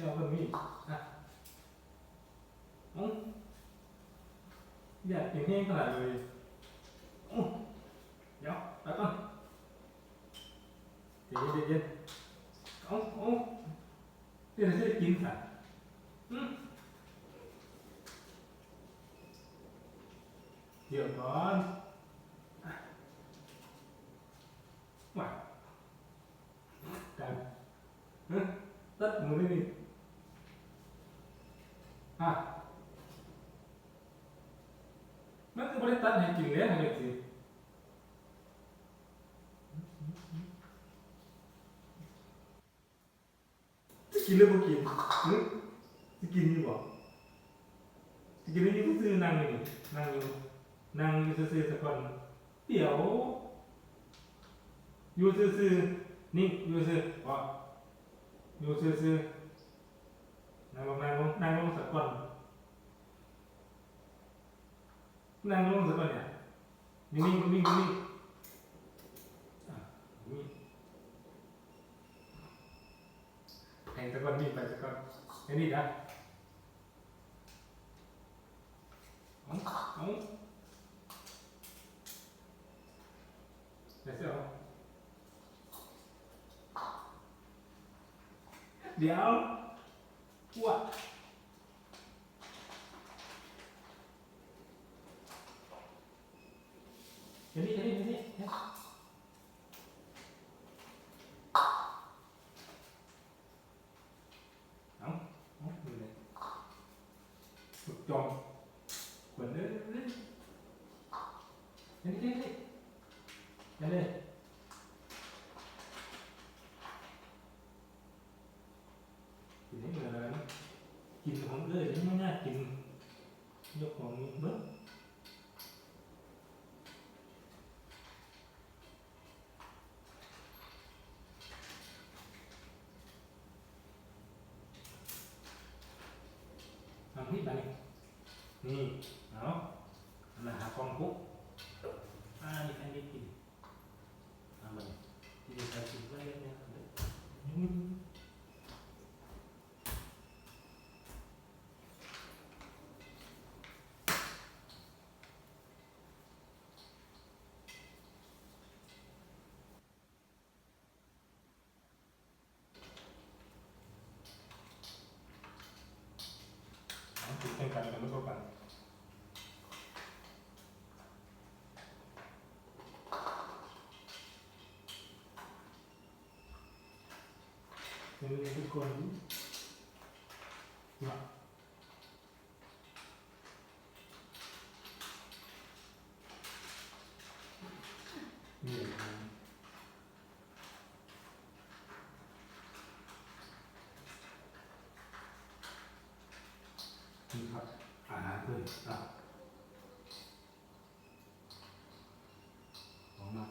ที่เอาคนมีอะอืมอยากกินแห้งขนาดเลยอืมเดี๋ยวไปก่อนเดี๋ยวเย็นเย็นๆเอะมันฮะตัดมือนี่อะมันก็ไม่ได้ตัดให้กินเลยนะเลยสิจะกินหรือไม่กินจะกินอยู่บ่จะกินนี่ก็ซื้อนั่งอยู่นี่นั่งอยู่นั่งอยู่ซื่อๆสักคนเดี๋ยวอยู่ซื่อๆนี่อยู่ซื่อบ่อยู่ซื่อๆ นั่งลงนั่งลงนั่งลงสักคนนั่งลงสักคนเนี่ยนิ่งนิ่งนิ่งๆอะนี่แข่งตะกอนนี่งไปตะกก่อนไอ้นี่นะเอาเอาเดี๋ยวเสียวเดี๋ยว อ้วกเดี๋ยวนี้เดี๋ยวนี้เดี๋ยวนี้เดี๋ยวเอาเอาดูเลยฝึกจอมขวนเลยเดี๋ยวนี้เดี๋ยวนี้เดี๋ยวนี้กินให้เหมือน กินของเอ้ยนี่ไม่น่ากินยกของเบิ้ทำที่ไปนี่เอาอันนั้นหากองคุกอ่านี่ใครได้กินเอามาที่จะใส่กินไว้เนี่ยอืมเอากินแข่งกันกัน ไม่ก็กันเป็นทุกคนนะนี่นะนี่ครับอาหารเพื่อนอะของมา